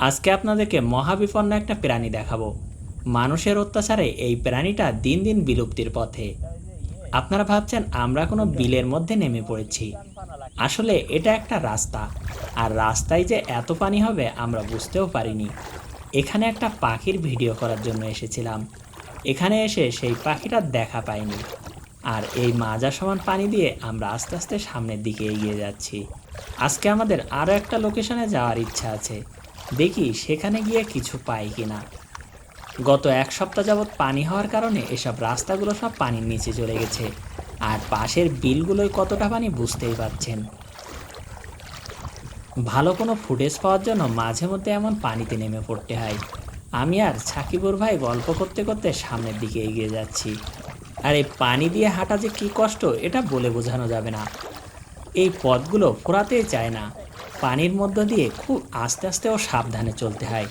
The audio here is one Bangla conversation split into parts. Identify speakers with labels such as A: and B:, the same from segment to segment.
A: আজকে আপনাদেরকে মহাবিপন্ন একটা প্রাণী দেখাবো। মানুষের অত্যাচারে এই প্রাণীটা দিন দিন বিলুপ্তির পথে। আপনারা ভাবছেন, আমরা কোনো বিলের মধ্যে নেমে পড়েছি। আসলে এটা একটা রাস্তা। আর রাস্তায় যে এত পানি হবে, আমরা বুঝতেও পারিনি। এখানে একটা পাখির ভিডিও করার জন্য এসেছিলাম। এখানে এসে সেই পাখিটা দেখা পাইনি। আর এই মাজা সমান পানি দিয়ে আমরা আস্তে আস্তে সামনের দিকে এগিয়ে যাচ্ছি। আজকে আমাদের আরও একটা লোকেশনে যাওয়ার ইচ্ছা আছে। দেখি সেখানে গিয়ে কিছু পাই কিনা। গত এক সপ্তাহ যাবৎ পানি হওয়ার কারণে এসব রাস্তাগুলো সব পানির নিচে চলে গেছে, আর পাশের বিলগুলোয় কতটা পানি বুঝতেই পারছেন। ভালো কোনো ফুটেজ পাওয়ার জন্য মাঝে মধ্যে এমন পানিতে নেমে পড়তে হয়। আমি আর সাকিবুর ভাই গল্প করতে করতে সামনের দিকে এগিয়ে যাচ্ছি। আর এই পানি দিয়ে হাঁটা যে কী কষ্ট, এটা বলে বোঝানো যাবে না। এই পথগুলো ফোরাতেই চায় না। পানির মধ্য দিয়ে খুব আস্তে আস্তে ও সাবধানে চলতে হয়।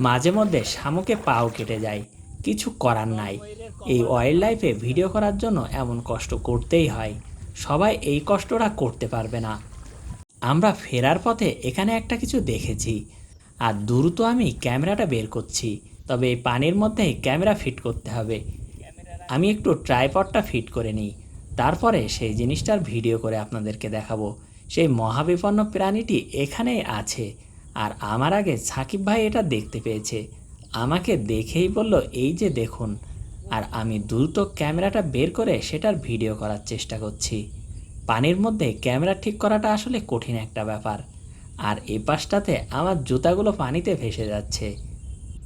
A: মাঝে মধ্যে শামুকে পাও কেটে যায়। কিছু করার নাই। এই ওয়াইল্ড লাইফে ভিডিও করার জন্য এমন কষ্ট করতেই হয়। সবাই এই কষ্টটা করতে পারবে না। আমরা ফেরার পথে এখানে একটা কিছু দেখেছি। আর দ্রুত আমি ক্যামেরাটা বের করছি। তবে এই পানির মধ্যে ক্যামেরা ফিট করতে হবে। আমি একটু ট্রাইপডটা ফিট করে নিই। তারপরে সেই জিনিসটার ভিডিও করে আপনাদেরকে দেখাবো। সেই মহাবিপন্ন প্রাণীটি এখানেই আছে। আর আমার আগে সাকিব ভাই এটা দেখতে পেয়েছে। আমাকে দেখেই বলল, এই যে দেখুন। আর আমি দ্রুত ক্যামেরাটা বের করে সেটার ভিডিও করার চেষ্টা করছি। পানির মধ্যে ক্যামেরা ঠিক করাটা আসলে কঠিন একটা ব্যাপার। আর এই পাশটাতে আমার জুতাগুলো পানিতে ভেসে যাচ্ছে।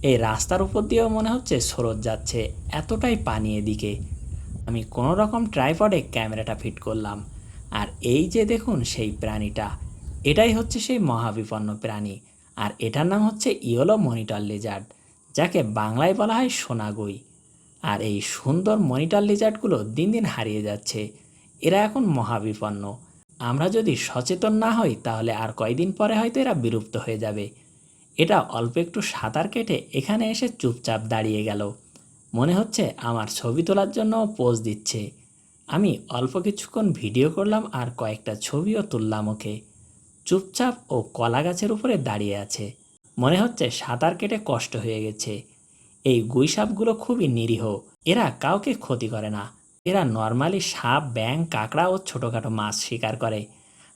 A: এই রাস্তার উপর দিয়েও মনে হচ্ছে স্রোত যাচ্ছে, এতটাই পানি এদিকে। আমি কোনো রকম ট্রাইপডে ক্যামেরাটা ফিট করলাম। আর এই যে দেখুন সেই প্রাণীটা, এটাই হচ্ছে সেই মহাবিপন্ন প্রাণী। আর এটার নাম হচ্ছে ইয়েলো মনিটর লিজার্ড, যাকে বাংলায় বলা হয় সোনাগুই। আর এই সুন্দর মনিটর লিজার্ডগুলো দিন দিন হারিয়ে যাচ্ছে। এরা এখন মহাবিপন্ন। আমরা যদি সচেতন না হই, তাহলে আর কয়দিন পরে হয়তো এরা বিলুপ্ত হয়ে যাবে। এটা অল্প একটু সাঁতার কেটে এখানে এসে চুপচাপ দাঁড়িয়ে গেল। মনে হচ্ছে আমার ছবি তোলার জন্য পোজ দিচ্ছে। আমি অল্প কিছুক্ষণ ভিডিও করলাম আর কয়েকটা ছবিও তুললাম ওকে। চুপচাপ ও কলা গাছের উপরে দাঁড়িয়ে আছে। মনে হচ্ছে সাঁতার কেটে কষ্ট হয়ে গেছে। এই গুইসাপগুলো খুবই নিরীহ। এরা কাউকে ক্ষতি করে না। এরা নর্মালি সাপ ব্যাং কাঁকড়া ও ছোটোখাটো মাছ শিকার করে।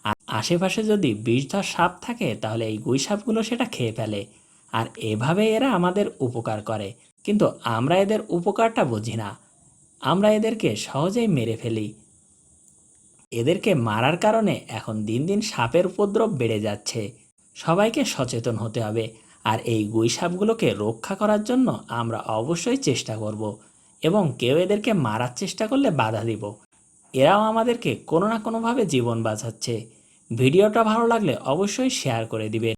A: আর আশেপাশে যদি বিষধর সাপ থাকে, তাহলে এই গুইসাপগুলো সেটা খেয়ে ফেলে। আর এভাবে এরা আমাদের উপকার করে। কিন্তু আমরা এদের উপকারটা বুঝি না। আমরা এদেরকে সহজেই মেরে ফেলি। এদেরকে মারার কারণে এখন দিন দিন সাপের উপদ্রব বেড়ে যাচ্ছে। সবাইকে সচেতন হতে হবে আর এই গুইসাপগুলোকে রক্ষা করার জন্য আমরা অবশ্যই চেষ্টা করব এবং কেউ এদেরকে মারার চেষ্টা করলে বাধা দিব। এরাও আমাদেরকে কোনো না কোনোভাবে জীবন বাঁচাচ্ছে। ভিডিওটা ভালো লাগলে অবশ্যই শেয়ার করে দিবেন।